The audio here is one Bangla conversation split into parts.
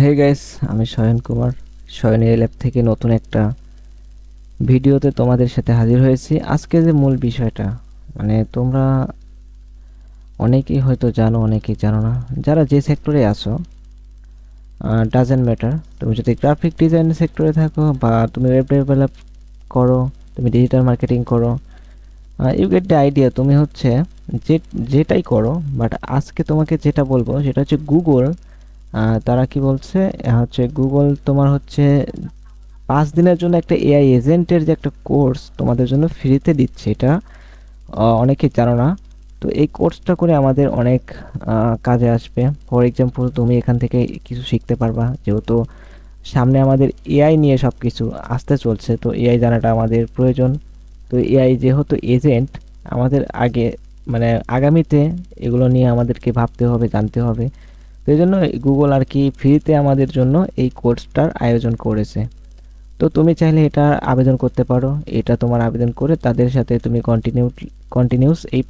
হে গাইস আমি শয়ন কুমার। শয়ন এ ল্যাব থেকে নতুন একটা ভিডিওতে তোমাদের সাথে হাজির হয়েছি। আজকে যে মূল বিষয়টা মানে তোমরা অনেকেই হয়তো জানো, অনেকেই জানো না। যারা যে সেক্টরে আছো ডাজেন্ট ম্যাটার তুমি যদি গ্রাফিক ডিজাইন সেক্টরে থাকো বা তুমি ওয়েব ডেভেলপ করো, তুমি ডিজিটাল মার্কেটিং করো ইউ গেট দ্য আইডিয়া তুমি হচ্ছে যে, যেটাই করো বাট আজকে তোমাকে যেটা বলব, সেটা হচ্ছে গুগল তারা কি বলছে? হচ্ছে গুগল তোমার হচ্ছে পাঁচ দিনের জন্য একটা এআই এজেন্টের যে একটা কোর্স তোমাদের জন্য ফ্রিতে দিচ্ছে, এটা অনেকে জানো না। তো এই কোর্সটা করে আমাদের অনেক কাজে আসবে। ফর এক্সাম্পল তুমি এখান থেকে কিছু শিখতে পারবা। যেহেতু সামনে আমাদের এআই নিয়ে সব কিছু আসতে চলছে, তো এআই জানাটা আমাদের প্রয়োজন। তো এআই যেহেতু এজেন্ট আমাদের আগে মানে আগামীতে এগুলো নিয়ে আমাদেরকে ভাবতে হবে, জানতে হবে। এই জন্য গুগল আর কি ফ্রিতে আমাদের জন্য এই কোর্সটার আয়োজন করেছে। তো তুমি চাইলে এটা আবেদন করতে পারো। এটা তোমার আবেদন করে তাদের সাথে তুমি কন্টিনিউ কন্টিনিউস এই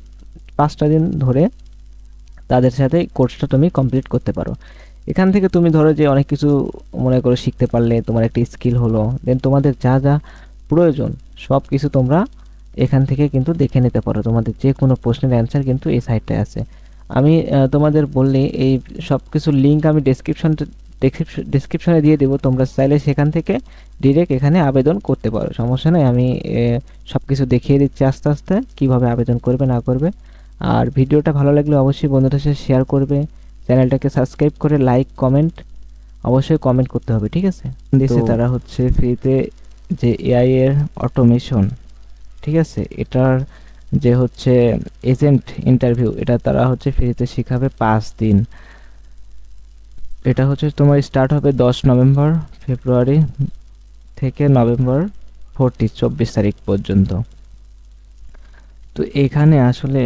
পাঁচটা দিন ধরে তাদের সাথে কোর্সটা তুমি কমপ্লিট করতে পারো। এখান থেকে তুমি ধরো যে অনেক কিছু মনে করে শিখতে পারলে, তোমার একটা স্কিল হলো দেন তোমাদের যা যা প্রয়োজন সব কিছু তোমরা এখান থেকে কিন্তু দেখে নিতে পারো। তোমাদের যে কোনো প্রশ্নের অ্যান্সার কিন্তু এই সাইটটায় আছে। আমি তোমাদের বললে এই সব কিছুর লিঙ্ক আমি ডেসক্রিপশন ডেসক্রিপশনে দিয়ে দেবো। তোমরা চাইলে সেখান থেকে ডিরেক্ট এখানে আবেদন করতে পারো। সমস্যা নেই আমি সব কিছু দেখিয়ে দিচ্ছি আস্তে আস্তে কীভাবে আবেদন করবে না করবে। আর ভিডিওটা ভালো লাগলে অবশ্যই বন্ধুদের সাথে শেয়ার করবে। চ্যানেলটাকে সাবস্ক্রাইব করে লাইক কমেন্ট অবশ্যই কমেন্ট করতে হবে ঠিক আছে? দেশে তারা হচ্ছে ফ্রিতে যে এআই এর অটোমেশন ঠিক আছে? এটার যে হচ্ছে এজেন্ট ইন্টারভিউ এটা তারা হচ্ছে ফ্রিতে শেখাবে পাঁচ দিন। এটা হচ্ছে তোমার স্টার্ট হবে দশ নভেম্বর, ফেব্রুয়ারি থেকে নভেম্বর ফোরটি চব্বিশ তারিখ পর্যন্ত। তো এখানে আসলে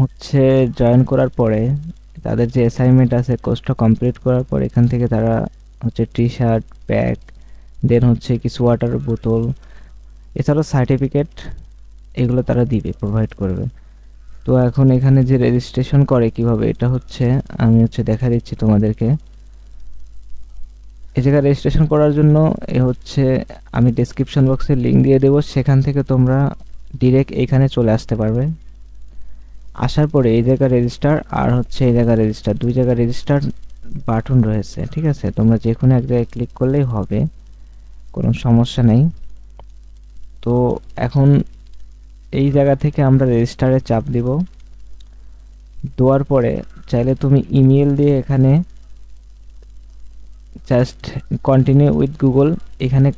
হচ্ছে জয়েন করার পরে, তাদের যে অ্যাসাইনমেন্ট আছে কোর্সটা কমপ্লিট করার পর এখান থেকে তারা হচ্ছে টি শার্ট ব্যাগ দেন হচ্ছে কিছু ওয়াটার বোতল এছাড়াও সার্টিফিকেট এগুলো তারা দিবে প্রোভাইড করবে। তো এখন এখানে যে রেজিস্ট্রেশন করে কীভাবে, এটা হচ্ছে, আমি হচ্ছে দেখা দিচ্ছি তোমাদেরকে। এই জায়গায় রেজিস্ট্রেশন করার জন্য এ হচ্ছে, আমি ডেসক্রিপশন বক্সে লিঙ্ক দিয়ে দেবো, সেখান থেকে তোমরা ডিরেক্ট এখানে চলে আসতে পারবে। আসার পরে এই জায়গায় রেজিস্টার আর হচ্ছে এই জায়গায় রেজিস্টার দুই জায়গায় রেজিস্টার বাটন রয়েছে, ঠিক আছে? তোমরা যে কোনো এক জায়গায় ক্লিক করলেই হবে, কোনো সমস্যা নেই। তো এখন এই জায়গা থেকে আমরা রেজিস্টারে চাপ দিব। দেওয়ার পরে চাইলে তুমি ইমেল দিয়ে এখানে জাস্ট কন্টিনিউ উইথ গুগল এখানে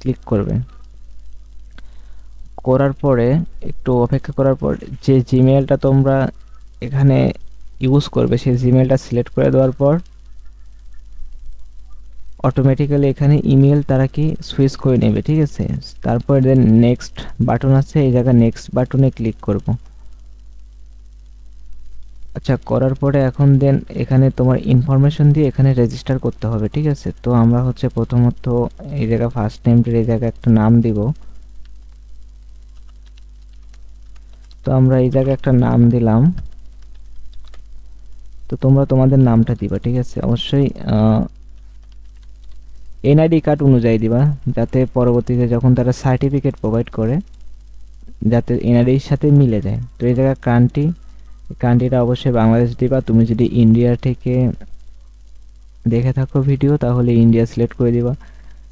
ক্লিক করবে। করার পরে, একটু অপেক্ষা করার পর যে জিমেলটা তোমরা এখানে ইউজ করবে, সেই জিমেলটা সিলেক্ট করে দেওয়ার পর অটোমেটিক্যালি এখানে ইমেল তারা কি সুইচ করে নেবে, ঠিক আছে? তারপর দেন নেক্সট বাটন আছে, এই জায়গায় নেক্সট বাটনে ক্লিক করব। আচ্ছা করার পরে এখন দেন এখানে তোমার ইনফরমেশন দিয়ে এখানে রেজিস্টার করতে হবে, ঠিক আছে? তো আমরা হচ্ছে প্রথমত এই জায়গা ফার্স্ট নেমটির এই জায়গায় একটা নাম দিব। তো আমরা এই জায়গায় একটা নাম দিলাম। তো তোমরা তোমাদের নামটা দিবা, ঠিক আছে? অবশ্যই এনআইডি কার্ড অনুযায়ী দিবা, যাতে পরবর্তীতে যখন তারা সার্টিফিকেট প্রোভাইড করে, যাতে এনআইডির সাথে মিলে যায়। তো এই জায়গায় কান্ট্রি কান্ট্রিটা অবশ্যই বাংলাদেশ দিবা। তুমি যদি ইন্ডিয়া থেকে দেখে থাকো ভিডিও তাহলে ইন্ডিয়া সিলেক্ট করে দিবা।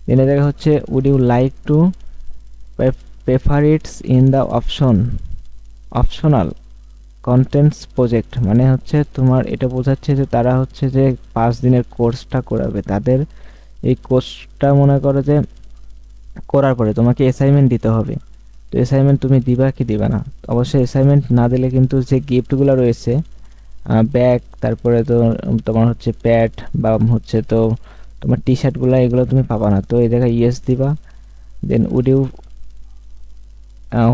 দেন এই জায়গায় হচ্ছে would you like to prefer it's in the option optional contents project মানে হচ্ছে, তোমার এটা বোঝাচ্ছে যে তারা হচ্ছে যে পাঁচ দিনের কোর্সটা করাবে। তাদের এই কোর্সটা মনে করো যে করার পরে তোমাকে অ্যাসাইনমেন্ট দিতে হবে। তো অ্যাসাইনমেন্ট তুমি দিবা কি দিবা না? অবশ্যই অ্যাসাইনমেন্ট না দিলে কিন্তু যে গিফটগুলো রয়েছে ব্যাগ তারপরে তো তোমার হচ্ছে প্যাড বা হচ্ছে তো তোমার টি শার্টগুলো এগুলো তুমি পাবা না। তো এই জায়গায় ইয়েস দিবা। Then would you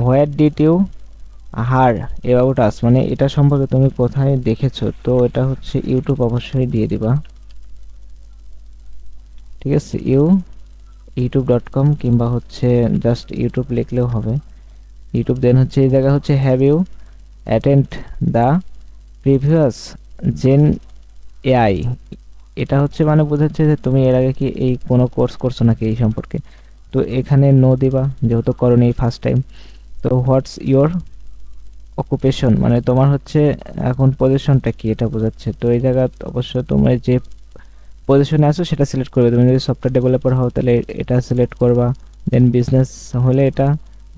where did you hear about us মানে এটা সম্পর্কে তুমি কোথায় দেখেছ? তো এটা হচ্ছে ইউটিউব অবশ্যই দিয়ে দিবা। ঠিক আছে, ইউ ইউটিউব ডট কম কিংবা হচ্ছে জাস্ট ইউটিউব লিখলেও হবে। ইউটিউব দেন হচ্ছে এই জায়গা হচ্ছে have you attend the previous gen AI এটা হচ্ছে মানে বোঝাচ্ছে যে তুমি এর আগে কি এই কোনো কোর্স করছ নাকি এই সম্পর্কে। তো এখানে নো দিবা, যেহেতু করনি ফার্স্ট টাইম তো হোয়াটস ইয়োর অকুপেশন মানে তোমার হচ্ছে এখন পজিশনটা কি? এটা বোঝাচ্ছে। তো এই জায়গা অবশ্য তোমার যে পজিশনে আসো সেটা সিলেক্ট করবে তুমি যদি সফটওয়্যার ডেভেলপার হও, তাহলে এটা সিলেক্ট করবা। দেন বিজনেস হলে এটা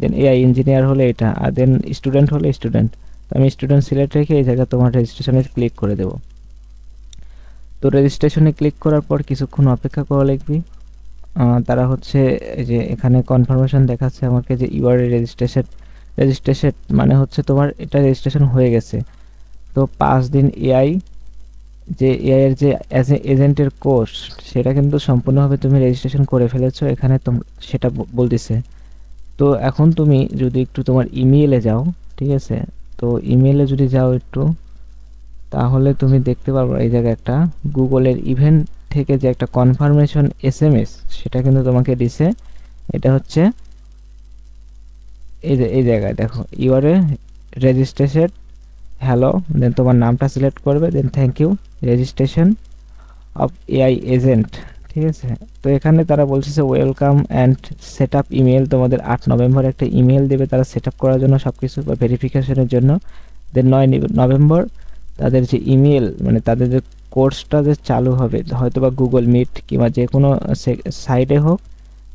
দেন এআই ইঞ্জিনিয়ার হলে এটা, আর দেন স্টুডেন্ট হলে স্টুডেন্ট তো আমি স্টুডেন্ট সিলেক্ট রেখে এই জায়গায় তোমার রেজিস্ট্রেশনে ক্লিক করে দেবো। তো রেজিস্ট্রেশনে ক্লিক করার পর কিছুক্ষণ অপেক্ষা করা লাগবে। তারা হচ্ছে এই যে এখানে কনফার্মেশন দেখাচ্ছে আমাকে যে ইউআর রেজিস্ট্রেশন রেজিস্ট্রেশন মানে হচ্ছে তোমার এটা রেজিস্ট্রেশন হয়ে গেছে। তো পাঁচ দিন এআই যে এআই এর যে অ্যাজ এ এজেন্টের কোর্স সেটা কিন্তু সম্পূর্ণভাবে তুমি রেজিস্ট্রেশন করে ফেলেছো, এখানে সেটা বলতেছে। তো এখন তুমি যদি একটু তোমার ইমেইলে যাও, ঠিক আছে? তো ইমেইলে যদি যাও একটু, তাহলে তুমি দেখতে পারবে এই জায়গায় একটা গুগলের ইভেন্ট থেকে যে একটা কনফার্মেশন এসএমএস সেটা কিন্তু তোমাকে দিছে। এটা হচ্ছে এই যে, এই জায়গায় দেখো your a registration hello then তোমার নামটা সিলেক্ট করবে then thank you registration of AI agent ঠিক আছে? তো এখানে তারা বলছে যে welcome and set up email তোমাদের আট নভেম্বর একটা ইমেল দেবে তারা সেট আপ করার জন্য সব কিছু বা ভেরিফিকেশনের জন্য। দেন নয় নভেম্বর তাদের যে ইমেল মানে তাদের যে কোর্সটা যে চালু হবে হয়তো বা গুগল মিট কিংবা যে কোনো সাইটে হোক,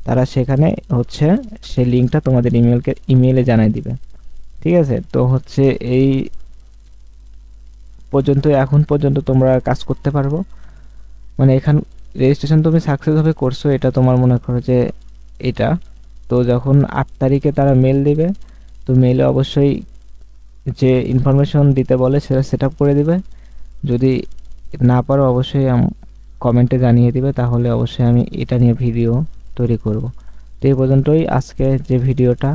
তারা সেখানে হচ্ছে সেই লিঙ্কটা তোমাদের ইমেলকে ইমেলে জানাই দিবে। ঠিক আছে? তো হচ্ছে এই পর্যন্ত, এখন পর্যন্ত তোমরা কাজ করতে পারব। মানে এখান রেজিস্ট্রেশন তুমি সাকসেসভাবে করছ, এটা তোমার মনে করো যে এটা। তো যখন আট তারিখে তারা মেল দিবে, তো মেলে অবশ্যই যে ইনফরমেশন দিতে বলে সেটা সেট আপ করে দিবে। যদি না পারো অবশ্যই কমেন্টে জানিয়ে দিবে, তাহলে অবশ্যই আমি এটা নিয়ে ভিডিও তৈরি করব। তো এই পর্যন্তই আজকে যে ভিডিওটা,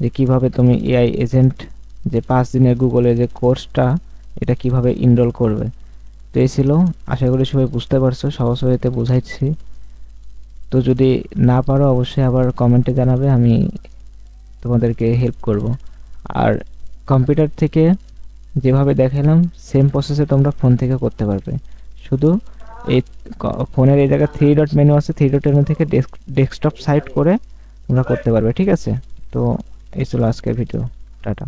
যে কীভাবে তুমি এআই এজেন্ট যে পাঁচ দিনের গুগলের যে কোর্সটা এটা কীভাবে ইনরোল করবে? তো এই ছিল। আশা করি সবাই বুঝতে পারছ, সহজ ওয়েতে বুঝাইছি। তো যদি না পারো, অবশ্যই আবার কমেন্টে জানাবে, আমি তোমাদেরকে হেল্প করব। আর কম্পিউটার থেকে যেভাবে দেখালাম সেম প্রসেসে তোমরা ফোন থেকে করতে পারবে। শুধু এই ফোনের এই জায়গায় থ্রি ডট মেনু আছে থ্রি ডট মেনু থেকে ডেস্ক ডেস্কটপ সাইট করে তোমরা করতে পারবে, ঠিক আছে? তো এই ছিল আজকের ভিডিও টাটা।